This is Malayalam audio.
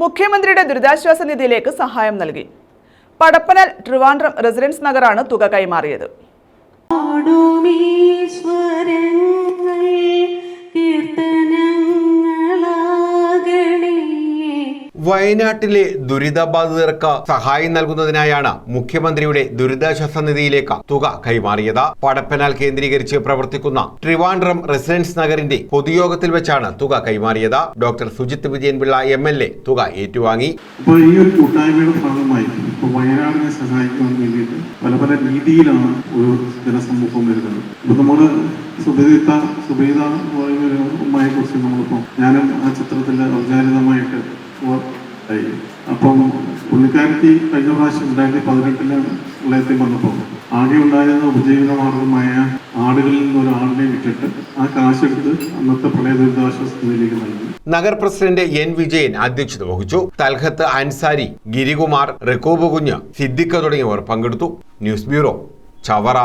മുഖ്യമന്ത്രിയുടെ ദുരിതാശ്വാസ നിധിയിലേക്ക് സഹായം നൽകി. പടപ്പനൽ ട്രിവാൻഡ്രം റെസിഡൻസ് നഗറാണ് തുക കൈമാറിയത്. വയനാട്ടിലെ ദുരിതബാധിതർക്ക് സഹായം നൽകുന്നതിനായാണ് മുഖ്യമന്ത്രിയുടെ ദുരിതാശ്വാസ നിധിയിലേക്ക് തുക കൈമാറിയത്. പടപ്പനാൽ കേന്ദ്രീകരിച്ച് പ്രവർത്തിക്കുന്ന ട്രിവാൻഡ്രം റെസിഡൻസ് നഗറിന്റെ പൊതുയോഗത്തിൽ വെച്ചാണ് തുക കൈമാറിയത്. Doctor Sujith Vijayanpillai M L A തുക ഏറ്റുവാങ്ങി. അപ്പോൾ ഈ ഒരു കൂട്ടായ്മയുടെ ഭാഗമായി ഇപ്പോൾ വയനാടിനെ സഹായിക്കാൻ വേണ്ടിയിട്ട് പല പല രീതിയിലാണ് ഒരു ജനസമൂഹം വരുന്നത്. ഇപ്പൊ നമ്മൾ സുബേദിത്ത സുബേദ ഉമ്മയെ കുറിച്ച് നമ്മളിപ്പോൾ ഞാനും ആ ചിത്രത്തിൽ ഔചാരിതമായിട്ട് അപ്പം പുള്ളിക്കാരത്തി കഴിഞ്ഞ പ്രാവശ്യം രണ്ടായിരത്തി പതിനെട്ടിൽ പ്രളയത്തിൽ വന്നപ്പോൾ ആകെ ഉണ്ടായിരുന്ന ഉപജീവന മാർഗമായ ആടുകളിൽ നിന്ന് ഒരു ആടിനെ വിറ്റിട്ട് ആ കാശെടുത്ത് അന്നത്തെ പ്രളയ ദുരിതാശ്വാസ നിധിയിലേക്ക് നൽകി. നഗർ പ്രസിഡന്റ് എൻ വിജയൻ അധ്യക്ഷത വഹിച്ചു. തൽഹത്ത് അൻസാരി ഗിരികുമാർ റിക്കോബ് കുഞ്ഞ് സിദ്ദിഖ് തുടങ്ങിയവർ പങ്കെടുത്തു. News bureau Chavara.